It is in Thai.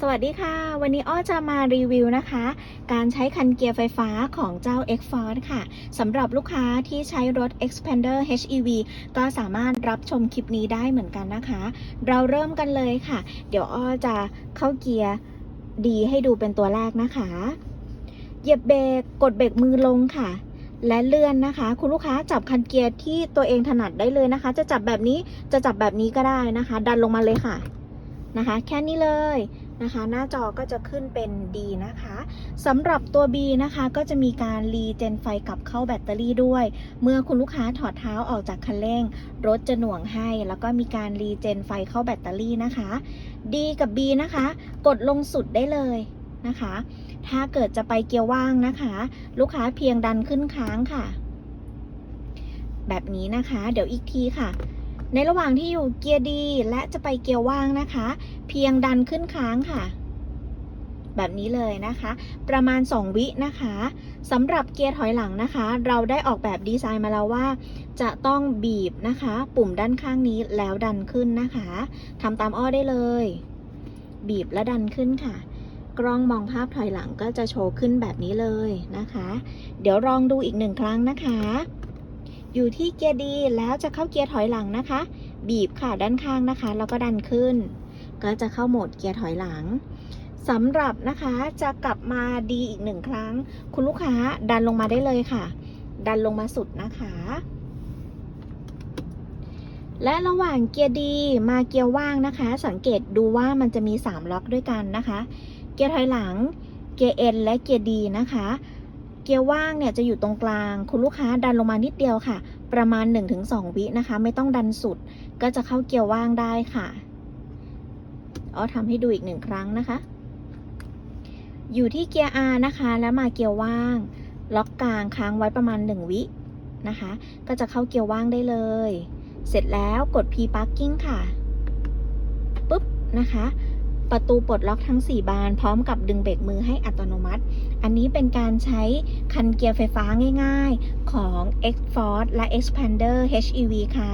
สวัสดีค่ะ วันนี้อ้อจะมารีวิวนะคะ การใช้คันเกียร์ไฟฟ้าของเจ้า X Force ค่ะสำหรับลูกค้าที่ใช้รถ Expander HEV ก็สามารถรับชมคลิปนี้ได้เหมือนกันนะคะ เราเริ่มกันเลยค่ะ เดี๋ยวอ้อจะเข้าเกียร์ดีให้ดูเป็นตัวแรกนะคะ เหยียบเบรกกดเบรกมือลงค่ะ และเลื่อนนะคะ คุณลูกค้าจับคันเกียร์ที่ตัวเองถนัดได้เลยนะคะ จะจับแบบนี้จะจับแบบนี้ก็ได้นะคะ ดันลงมาเลยค่ะนะคะ แค่นี้เลย นะคะ หน้าจอก็จะขึ้นเป็นดีนะคะสำหรับตัว B นะคะ ก็จะมีการรีเจนไฟกลับเข้าแบตเตอรี่ด้วย เมื่อคุณลูกค้าถอดเท้าออกจากคันเร่ง รถจะหน่วงให้ แล้วก็มีการรีเจนไฟเข้าแบตเตอรี่นะคะ D กับ B นะคะ กดลงสุดได้เลยนะคะ ถ้าเกิดจะไปเกียร์ว่างนะคะ ลูกค้าเพียงดันขึ้นค้างค่ะ แบบนี้นะคะ เดี๋ยวอีกทีค่ะ ในระหว่างที่อยู่เกียร์ดีและจะไปเกียร์ว่างนะคะ เพียงดันขึ้นค้างค่ะ แบบนี้เลยนะคะ ประมาณ 2 วินะคะสำหรับเกียร์ถอยหลังนะคะ เราได้ออกแบบดีไซน์มาแล้วว่า จะต้องบีบนะคะ ปุ่มด้านข้างนี้แล้วดันขึ้นนะคะทำตามอ้อได้เลย บีบและดันขึ้นค่ะ กล้องมองภาพถอยหลังก็จะโชว์ขึ้นแบบนี้เลยนะคะ เดี๋ยวลองดูอีกหนึ่งครั้งนะคะ อยู่ที่เกียร์ดีแล้วจะเข้าเกียร์ถอยหลังนะคะ บีบค่ะด้านข้างนะคะ แล้วก็ดันขึ้น ก็จะเข้าโหมดเกียร์ถอยหลังสำหรับนะคะจะกลับมาดีอีกหนึ่งครั้ง คุณลูกค้าดันลงมาได้เลยค่ะ ดันลงมาสุดนะคะ และระหว่างเกียร์ดีมาเกียร์ว่างนะคะ สังเกตดูว่ามันจะมี 3 ล็อกด้วยกันนะคะ เกียร์ถอยหลัง เกียร์ N และเกียร์ D นะคะ เกียร์ว่างเนี่ยจะอยู่ตรงกลาง คุณลูกค้าดันลงมานิดเดียวค่ะ ประมาณ 1-2 วินะคะ ไม่ต้องดันสุด ก็จะเข้าเกียร์ว่างได้ค่ะอ้อทำให้ดูอีกหนึ่งครั้งนะคะ อยู่ที่เกียร์ R นะคะ แล้วมาเกียร์ว่าง ล็อกกลางค้างไว้ประมาณ 1 วินะคะ ก็จะเข้าเกียร์ว่างได้เลย เสร็จแล้วกด P parking ค่ะ ปุ๊บนะคะ ประตูปลดล็อกทั้ง 4 บาน พร้อมกับดึงเบรกมือให้อัตโนมัติ อันนี้เป็นการใช้คันเกียร์ไฟฟ้าง่ายๆ ของ X Force และ Expander HEV ค่ะ